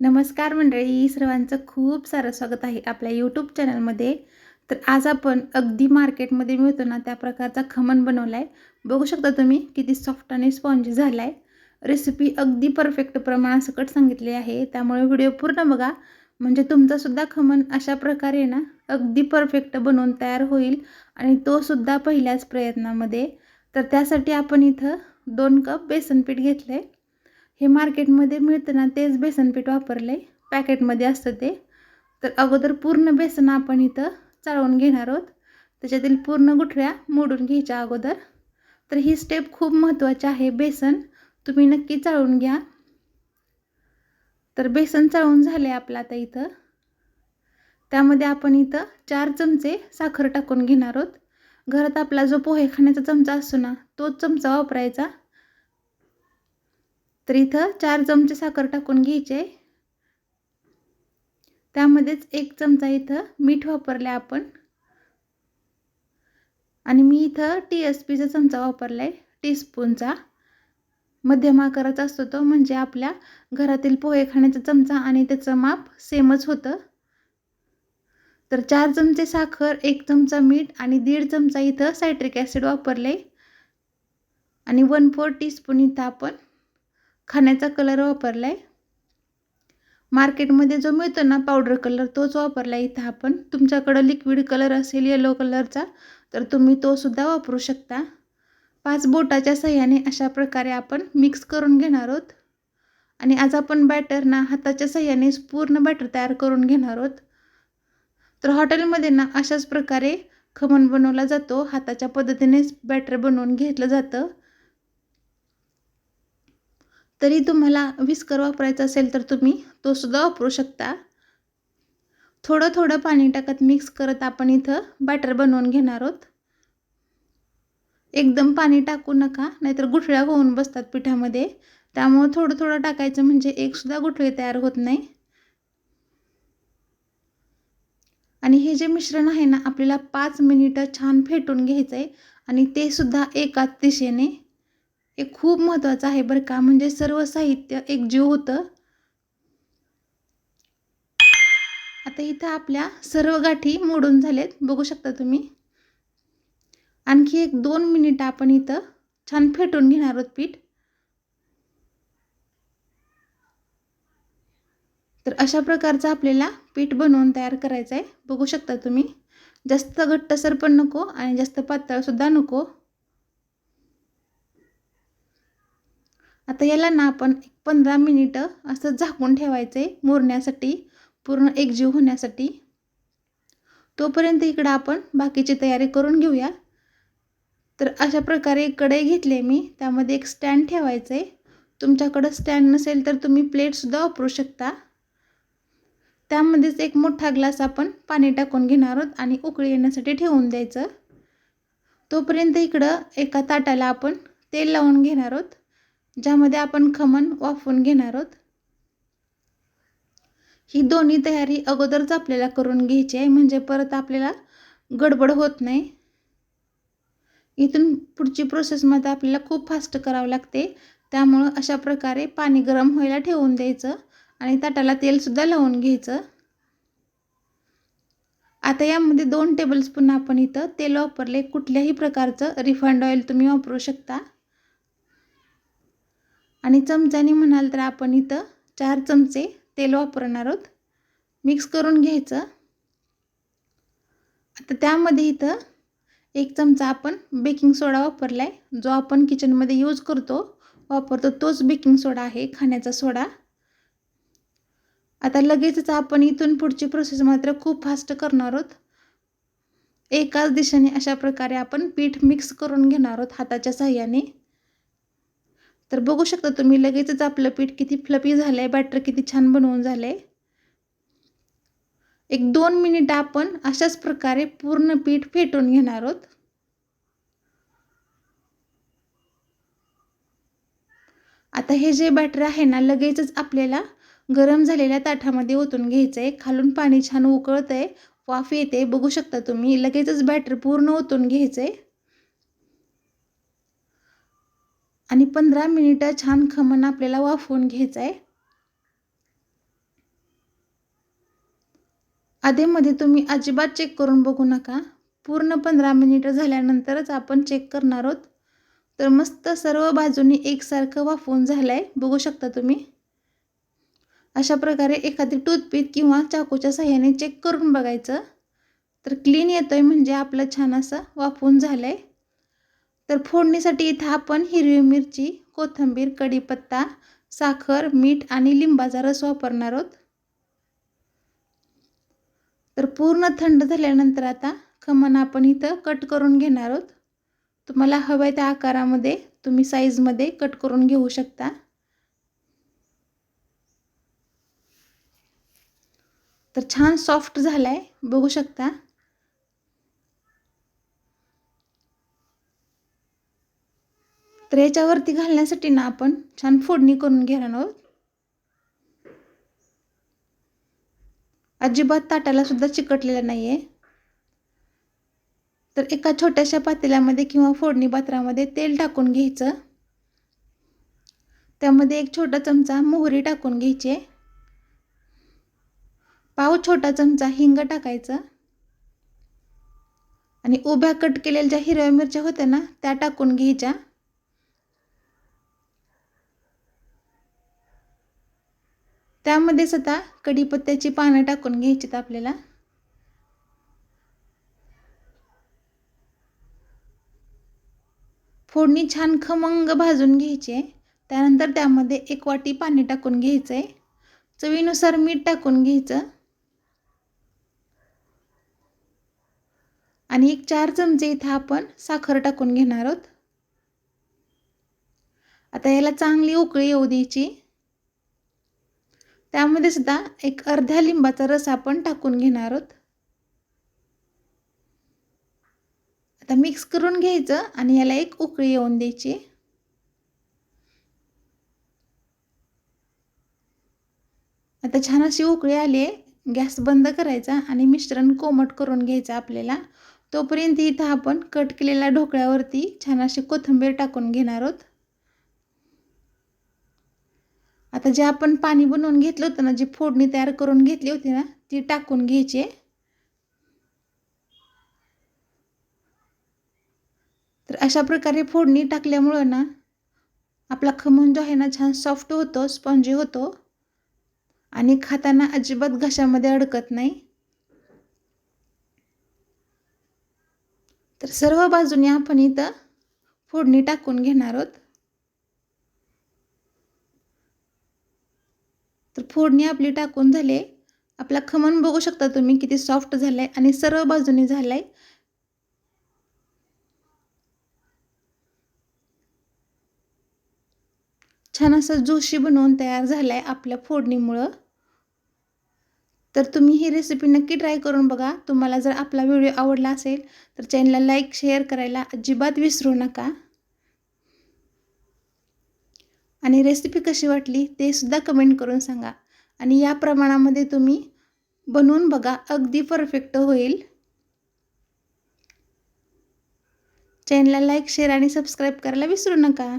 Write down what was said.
नमस्कार मंडळी सर्वांचं खूप सारं स्वागत आहे आपल्या यूट्यूब चॅनलमध्ये तर आज आपण अगदी मार्केटमध्ये मिळतो ना त्या प्रकारचा खमण बनवला आहे बघू शकता तुम्ही किती सॉफ्ट आणि स्पॉन्जी झाला आहे रेसिपी अगदी परफेक्ट प्रमाणासकट सांगितली आहे. त्यामुळे व्हिडिओ पूर्ण बघा. म्हणजे तुमचासुद्धा खमण अशा प्रकारे ना अगदी परफेक्ट बनवून तयार होईल आणि तोसुद्धा पहिल्याच प्रयत्नामध्ये. तर त्यासाठी आपण इथं दोन कप बेसन पीठ घेतलं आहे हे मार्केटमध्ये मिळतं ना तेच बेसन पीठ वापरलं. आहे पॅकेटमध्ये असतं ते. तर अगोदर पूर्ण बेसन आपण इथं चाळवून घेणार आहोत. त्याच्यातील पूर्ण गुठळ्या मोडून घ्यायच्या अगोदर. तर ही स्टेप खूप महत्त्वाची आहे. बेसन तुम्ही नक्की चाळून घ्या. तर बेसन चाळून झाले आपलं आता इथं. त्यामध्ये आपण इथं चार चमचे साखर टाकून घेणार आहोत. घरात आपला जो पोहे खाण्याचा चमचा असतो ना तोच चमचा वापरायचा. तर इथं चार चमचे साखर टाकून घ्यायचे. त्यामध्येच एक चमचा इथं मीठ वापरले आपण. आणि मी इथं टी एस पीचा चमचा वापरला आहे टीस्पूनचा मध्यम आकाराचा असतो तो म्हणजे आपल्या घरातील पोहे खाण्याचा चमचा आणि त्याचं माप सेमच होतं. तर चार चमचे साखर एक चमचा मीठ आणि दीड चमचा इथं सायट्रिक ॲसिड वापरले आणि वन फोर टीस्पून इथं आपण खाण्याचा कलर वापरला आहे मार्केटमध्ये जो मिळतो ना पावडर कलर तोच वापरला आहे इथं आपण. तुमच्याकडं लिक्विड कलर असेल येलो कलरचा तर तुम्ही तोसुद्धा वापरू शकता. पाच बोटाच्या सहाय्याने अशा प्रकारे आपण मिक्स करून घेणार आहोत. आणि आज आपण बॅटर ना हाताच्या सहाय्याने पूर्ण बॅटर तयार करून घेणार आहोत. तर हॉटेलमध्ये ना अशाच प्रकारे खमण बनवला जातो. हाताच्या पद्धतीनेच बॅटर बनवून घेतलं जातं. तरी तुम्हाला विस्कर वापरायचा असेल तर तुम्ही तो सुद्धा वापरू शकता. थोडं थोडं पाणी टाकत मिक्स करत आपण इथं बॅटर बनवून घेणार आहोत. एकदम पाणी टाकू नका नाहीतर गुठळ्या होऊन बसतात पिठामध्ये. त्यामुळं थोडं थोडं टाकायचं म्हणजे एकसुद्धा गुठळी तयार होत नाही. आणि हे जे मिश्रण आहे ना आपल्याला पाच मिनिटं छान फेटून घ्यायचं आहे आणि ते सुद्धा एकाच दिशेने हे खूप महत्त्वाचं आहे बरं का. म्हणजे सर्व साहित्य एकजीव होतं. आता इथं आपल्या सर्व गाठी मोडून झालेत. बघू शकता तुम्ही. आणखी एक दोन मिनिट आपण इथं छान फेटून घेणार आहोत पीठ. तर अशा प्रकारचं आपल्याला पीठ बनवून तयार करायचं आहे बघू शकता तुम्ही. जास्त घट्टसर पण नको आणि जास्त पातळसुद्धा नको. आता याला ना आपण एक पंधरा मिनिटं असं झाकून ठेवायचं आहे मोरण्यासाठी पूर्ण एकजीव होण्यासाठी. तोपर्यंत इकडं आपण बाकीची तयारी करून घेऊया. तर अशा प्रकारे कढई घेतली मी त्यामध्ये एक स्टँड ठेवायचं आहे तुमच्याकडं स्टँड नसेल तर तुम्ही प्लेटसुद्धा वापरू शकता. त्यामध्येच एक मोठा ग्लास आपण पाणी टाकून घेणार आहोत आणि उकळी येण्यासाठी ठेवून द्यायचं. तोपर्यंत इकडं एका ताटाला आपण तेल लावून घेणार आहोत. ज्यामध्ये आपण खमण वाफवून घेणार आहोत. ही दोन्ही तयारी अगोदरच आपल्याला करून घ्यायची आहे. म्हणजे परत आपल्याला गडबड होत नाही. इथून पुढची प्रोसेसमध्ये आपल्याला खूप फास्ट करावं लागते. त्यामुळं अशा प्रकारे पाणी गरम व्हायला ठेवून द्यायचं आणि ताटाला तेलसुद्धा लावून घ्यायचं. आता यामध्ये दोन टेबलस्पून आपण इथं तेल वापरले. कुठल्याही प्रकारचं रिफाईंड ऑइल तुम्ही वापरू शकता. आणि चमच्याने म्हणाल तर आपण इथं चार चमचे तेल वापरणार आहोत. मिक्स करून घ्यायचं. आता त्यामध्ये इथं एक चमचा आपण बेकिंग सोडा वापरला आहे जो आपण किचनमध्ये यूज करतो वापरतो तोच बेकिंग सोडा आहे खाण्याचा सोडा आता लगेचच आपण इथून पुढची प्रोसेस मात्र खूप फास्ट करणार आहोत. एकाच दिशेने अशा प्रकारे आपण पीठ मिक्स करून घेणार आहोत हाताच्या साह्याने. तर बघू शकता तुम्ही लगेचच आपलं पीठ किती फ्लपी झालं आहे बॅटर किती छान बनवून झालं आहे एक दोन मिनिट आपण अशाच प्रकारे पूर्ण पीठ फेटून घेणार आहोत. आता हे जे बॅटर आहे ना लगेचच आपल्याला गरम झालेल्या ताठामध्ये ओतून घ्यायचं आहे खालून पाणी छान उकळतं आहे वाफ येते. बघू शकता तुम्ही लगेचच बॅटर पूर्ण ओतून घ्यायचं आहे आणि पंधरा मिनिटं छान खमण आपल्याला वाफवून घ्यायचं आहे. आधेमध्ये तुम्ही अजिबात चेक करून बघू नका. पूर्ण पंधरा मिनिटं झाल्यानंतरच आपण चेक करणार आहोत. तर मस्त सर्व बाजूनी एकसारखं वाफवून झालं आहे बघू शकता तुम्ही. अशा प्रकारे एखादी टूथपिक किंवा चाकूच्या साह्याने चेक करून बघायचं. तर क्लीन येतोय आहे म्हणजे आपलं छान असं वाफवून झालं आहे तर फोडणीसाठी इथं आपण हिरवी मिरची कोथिंबीर कढीपत्ता साखर मीठ आणि लिंबाचा रस वापरणार आहोत. तर पूर्ण थंड झाल्यानंतर आता खमण आपण इथं कट करून घेणार आहोत. तुम्हाला हव्या त्या आकारामध्ये तुम्ही साईजमध्ये कट करून घेऊ शकता. तर छान सॉफ्ट झाला आहे बघू शकता. तर याच्यावरती घालण्यासाठी ना आपण छान फोडणी करून घेणार आहोत. अजिबात ताटाला सुद्धा चिकटलेलं नाही आहे तर एका छोट्याशा पातेल्यामध्ये किंवा फोडणी पात्रामध्ये तेल टाकून घ्यायचं. त्यामध्ये एक छोटा चमचा मोहरी टाकून घ्यायची. पाव छोटा चमचा हिंग टाकायचं. आणि उभ्या कट केलेल्या ज्या हिरव्या मिरच्या होत्या ना त्या टाकून घ्यायच्या. त्यामध्येच आता कढीपत्त्याची पानं टाकून घ्यायची आपल्याला. फोडणी छान खमंग भाजून घ्यायची आहे. त्यानंतर त्यामध्ये एक वाटी पाणी टाकून घ्यायचं आहे चवीनुसार मीठ टाकून घ्यायचं. आणि एक चार चमचे इथं आपण साखर टाकून घेणार आहोत. आता याला चांगली उकळी येऊ द्यायची. त्यामध्ये सुद्धा एक अर्ध्या लिंबाचा रस आपण टाकून घेणार आहोत. आता मिक्स करून घ्यायचं आणि याला एक उकळी येऊन द्यायची. आता छान अशी उकळी आली आहे. गॅस बंद करायचा आणि मिश्रण कोमट करून घ्यायचं आपल्याला. तोपर्यंत इथं आपण कट केलेल्या ढोकळ्यावरती छान अशी कोथिंबीर टाकून घेणार आहोत. आता जे आपण पाणी बनवून घेतलं होतं ना जी फोडणी तयार करून घेतली होती ना ती टाकून घ्यायची तर अशा प्रकारे फोडणी टाकल्यामुळं ना आपला खमण जो आहे ना छान सॉफ्ट होतो स्पॉन्जी होतो. आणि खाताना अजिबात घशामध्ये अडकत नाही. तर सर्व बाजूने आपण इथं फोडणी टाकून घेणार आहोत. तर फोडणी आपली टाकून झाले. आपला खमण बघू शकता तुम्ही किती सॉफ्ट झालं आहे आणि सर्व बाजूनी झालं आहे छान असं जोशी बनवून तयार झाला आहे आपल्या फोडणीमुळं. तर तुम्ही ही रेसिपी नक्की ट्राय करून बघा. तुम्हाला जर आपला व्हिडिओ आवडला असेल तर चॅनलला लाईक शेअर करायला अजिबात विसरू नका. आणि रेसिपी कशी वाटली ते सुद्धा कमेंट करून सांगा. आणि या प्रमाणामध्ये तुम्ही बनवून बघा अगदी परफेक्ट होईल. चॅनलला लाईक शेअर आणि सबस्क्राईब करायला विसरू नका.